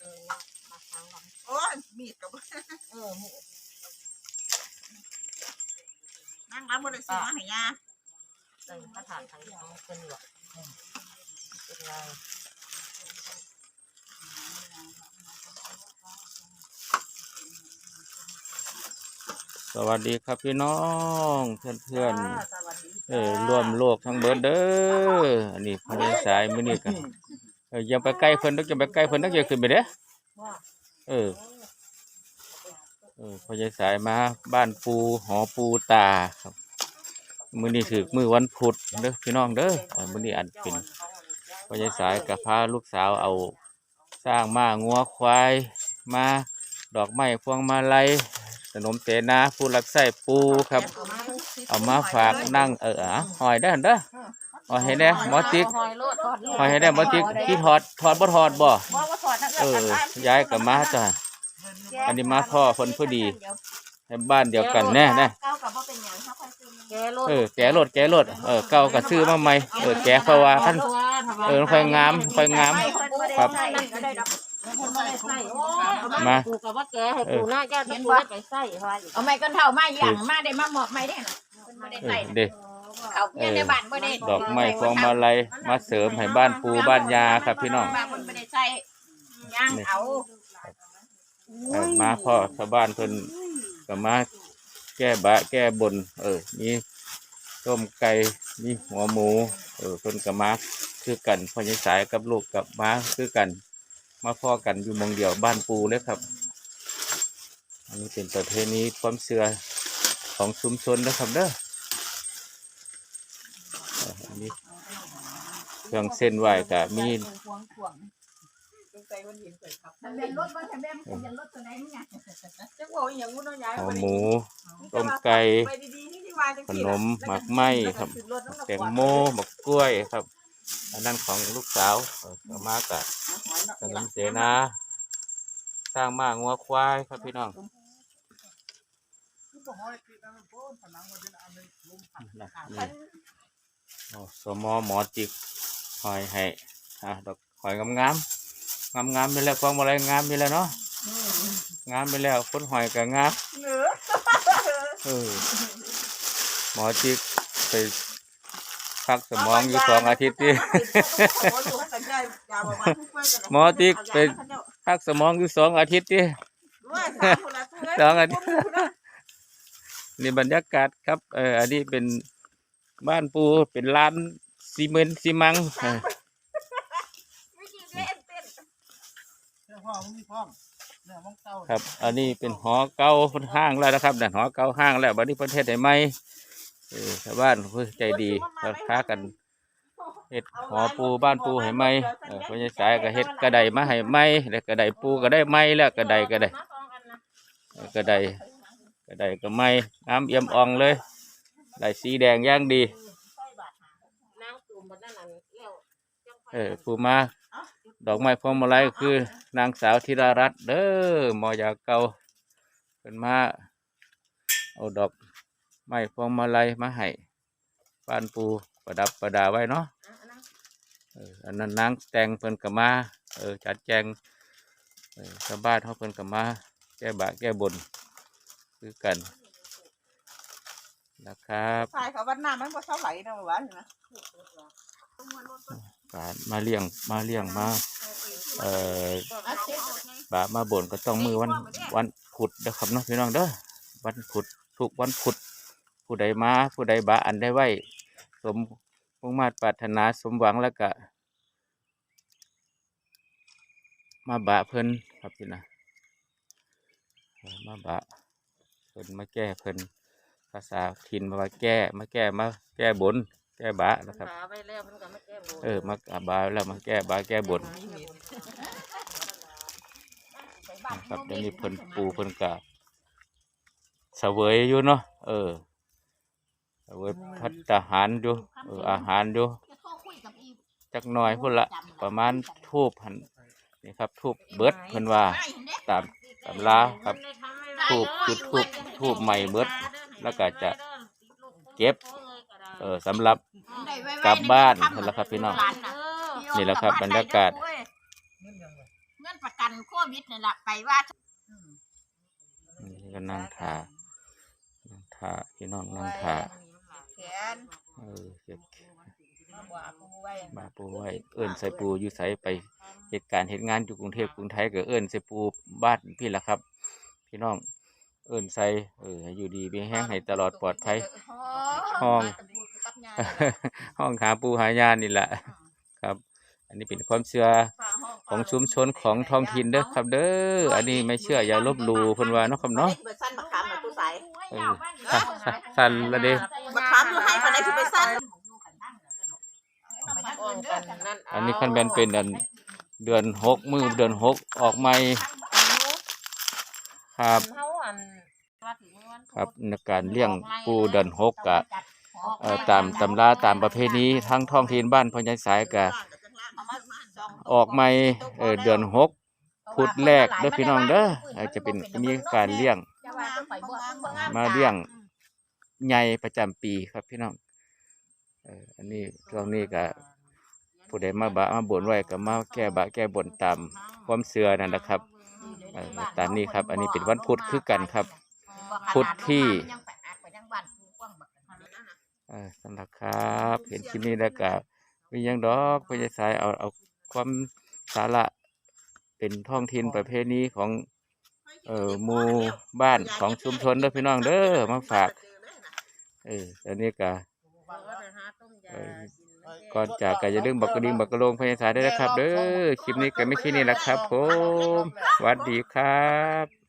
เออว่ามาทางลำโอ้ยมีดกับเออหมูนั่งร้านบริษัทมาให้ยาใส่กระถางไทยเขาเป็นหรอกอืมเป็นไรสวัสดีครับพี่น้องเพื่อนเพื่อนจ้าสวัสดีๆเออร่วมโลกทั้งเบิดเด้ออันนี้พญาสายมื้อนี้กัน เอออย่าไปใกล้เพิ่นต้องอย่าไปใกล้เพิ่นต้องอย่าขึ้นไปเด้อว่าเออเออพญาสายมาบ้านปูหอปูตาครับมือนี้ถือมือวันพุธเด้อพี่น้องเด้อมือนี้อันเป็นพญาสายกับพาลูกสาวเอาสร้างมางัวควายมาดอกไม้พวงมาลัยขนมเสนาผู้รักใส่ปูครับ เอามาฝากนั่งเอออหอยได้หั่นเด้อ หอยให้แน่หมอติ๊กหอยโลดทอดหอยให้แน่หมอติ๊กที่ถอดถอดบ่ถอดบ่ว่าว่าถอดนะเอเอื้ออกันได้ย้ายกลับมาจ้ะอันนี้มาพ่อคนพอดีให้บ้านเดียวกันแน่แน่เก้ากับว่าเป็นหยังถ้าค่อยซื้อแกโลดเออแกะรถแกะรถเออเก่าก็ซื้อมาใหม่เออแกะเพราะว่าคันเออค่อยงามค่อยงามครับนั่นก็ได้ดอกคนไม่ได้ใส่โอ้ยเอามากูกับว่าแกให้กูหน้าเจ้าที่กูได้ไปใส่ไว้เอาไม้กันเท่ามาอย่างมาได้มาหมอบไม่ได้น่ะไม่ได้เอใส่อน่ะ เด้ เขาเพียงในบ้านไม่ได้ดอกไม้พวงมาลัยมาเสริมให้บ้านปูบ้านยาครับพี่น้องบ้านคนไม่ได้ใส่ย่างเอาเออมาพ่อชาวบ้านเพิ่นก็มาแก้บะแก้บน เออมีต้มไก่มีหัวหมู เออเพิ่นก็มาคือกันพ่อใหญ่สายกับลูกกับมาคือกัน มาพ่อกันอยู่หมองเดียวบ้านปูเลยครับ อันนี้เป็นประเพณีความเชื่อของชุมชนนะครับเด้อ เอออันนี้เครื่องเส้นไหวกับมีควงควงใจวันเห็นเกิดครับทะเบียนรถว่าทะเบียนทะเบียนรถตัวไหนมึงอะจังหวะอย่างงู้นย้ายหัวหมูต้มไก่ไปดีๆนี่ที่วายจังขนมหมักไหม้ครับแตงโมหมกกล้วยครับ อันนั้นของลูกสาวเออเอามากับขนมเสนาสร้างมางัวควายครับพี่น้องนะนี่โอ้ สมอหมอจิกหอยให้อะดอกหอยงามงามงามงามๆไปแล้วควงอะไรงามไปแล้วเนาะงามไปแล้วคนหอยก็งามเนื้อเออหมอจิกไปพักสมองอยู่สองอาทิตย์ที่หมอติ๊กไปพักสมองอยู่สองอาทิตย์ที่สองอาทิตย์นี่บรรยากาศครับเอออันนี้เป็น บ้านปูเป็นร้านซีเมนต์ซีมังเออครับ อันนี้เป็นหอเก่าห้างแล้วนะครับเนี่ยหอเก่าห้างแล้วบัดนี้ประเทศไหนไหมเออชาวบ้านเพื่อใจดีเราค้ากันเฮ็ดหอปูบ้านปูให้ไหมเออพญาสายก็เฮ็ดกระไดมาให้ไหมแล้วกระไดปูก็ได้ไหมแล้วกระไดก็ได้เออกระไดกระไดก็ไหมน้ำเอี่ยมอ่องเลย ได้สีแดงอย่างดีนางตูมบนนั่นน่ะเลี้ยวจังไฟเออปูมาดอกไม้พวงมาลัยก็คือ นางสาวธิรารัตน์เด้อหมอยาเก่าเป็นมาเอาดอกไม้พวงมาลัยมาให้บ้านปูประดับประดาไว้เนาะเอออันนั้นนางแตงเพิ่นกับมาเออจัดแจงเออชาวบ้านเขาเพิ่นกับมาแก้บะแก้บนคือกัน นะครับใช่ค่ะวันน้ำมันก็เท่าไหร่นะวะเห็นไหมการมาเลี้ยงมาเลี้ยงมาเอ่อบามาบ่นก็ต้องมือวันวันพุธนะครับเนาะพี่น้องเด้อวันพุธทุกวันพุธผู้ใดมาผู้ใดบาอันได้ไว้สมมุ่งมาตรปรารถนาสมหวังแล้วก็มาบะเพิ่นครับพี่นะเออมาบะเพิ่นมาแก้เพิ่น ภาษาถิ่นมาว่าแก้มาแก้มาแก้บน แก้บะนะครับหาไว้แล้วมันก็ไม่แก้บนเออมากราบาแล้วมาแก้บาแก้บนครับเดี๋ยวนี้เพิ่นปูเพิ่นกะเสวยอยู่เนาะเออเสวยพัฒนาหารอยู่เอออาหารอยู่จักหน่อยพุ่นละประมาณทูบหันนี่ครับทูบเบิดเพิ่นว่าตามตำราครับทูบจุดทูบทูบใหม่เบิด แล้วก็จะเก็บเออสำหรับกลับบ้านนั่นแหละครับพี่น้อง นี่แหละครับบรรยากาศ เงินประกันโควิดนี่แหละไปว่านี่ก็นั่งทานั่งทาพี่น้องนั่งทาแขนเออเจ็บมาบ่อาปูไว้บาปูไว้ เอิ้นใส่ปูอยู่ใส่ไปเหตุการณ์เหตุงานอยู่กรุงเทพกรุงไทยก็เอิ้นใส่ปูบ้านพี่ละครับ พี่น้อง เอิ้นใส่เออให้อยู่ดีมีแห้งให้ตลอดปลอดภัย ห้องกับยาห้องหาปูหายานี่แหละครับ อันนี้เป็นความเชื่อของชุมชนของท้องถิ่นเด้อครับเด้ออันนี้ไม่เชื่ออย่าลบหลู่เพิ่นว่าเนาะครับเนาะไปสั้นบักขามมาตู้ใสเออสั่นละเด้บักขามอยู่ให้ปานใดสิไปสั้นอันนี้คันแม่นเป็นอันเดือนหกมือเดือนหกออกใหม่ครับ เฮาอันว่าถึงวัน ครับในการเลี้ยงปูเดือนหกกะเอ่อตามตำราตามประเพณีทั้งท้องถิ่นบ้านพญายสายกะออกใหม่เออเดือนหกพุธแรกเด้อพี่น้องเด้อเอ่อจะเป็นมีการเลี้ยง มาเลี้ยงใหญ่ประจำปีครับพี่น้องเอ่ออันนี้ช่วงนี้ก็ผู้ใดมาบะมาบนไว้ก็มาแก้บะแก้บนตามความเชื่อนั่นแหละครับเอ่อตามนี้ครับ อันนี้เป็นวันพุธคือกันครับ พุธที่เออสำหรับครับ เห็นคลิปนี้แล้วก็มีหยังดอกพญาสายเอาเอาความสาระเป็นท้องถิ่นประเพณีของเอ่อหมู่บ้านของชุมชนเด้อพี่น้องเด้อมาฝากเออตอนนี้ก็เออก่อนจากก็อย่าลืมบักกระดิ่งบักกระโลงพญาสายด้วยนะครับ เด้อคลิปนี้ก็ไม่ใช่นี่แหละครับ ผมสวัสดีครับ